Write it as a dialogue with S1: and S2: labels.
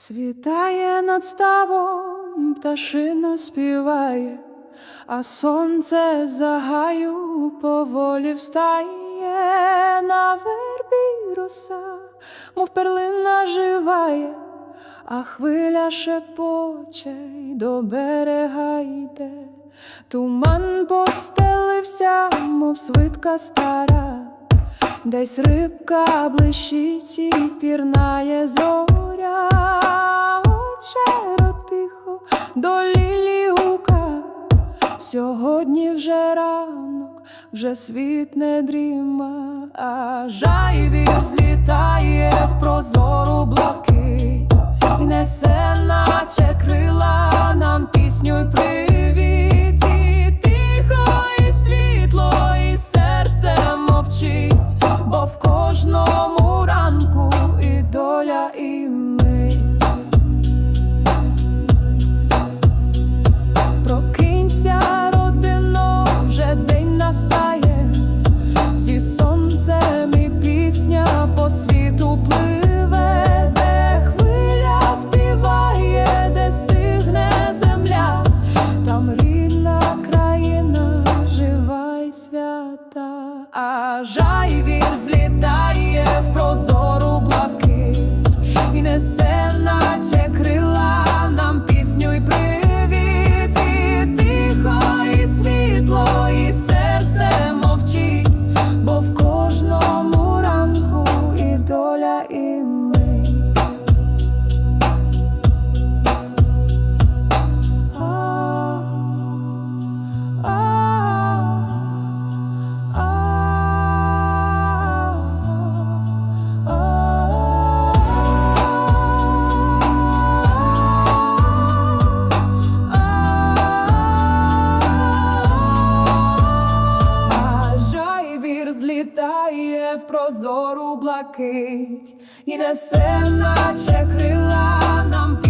S1: Світає над ставом, пташина співає, а сонце за гаю поволі встає на вербі роса, мов перлина живає, а хвиля шепоче й до берега йде. Туман постелився, мов свитка стара. Десь рибка блищить і пірнає зоря, Очеро тихо до лілі гука. Сьогодні вже ранок, вже світ не дріма, а жайвір злітає в прозору свята, а жайвір злітає в прозору в прозору блакить і несе, наче крила нам.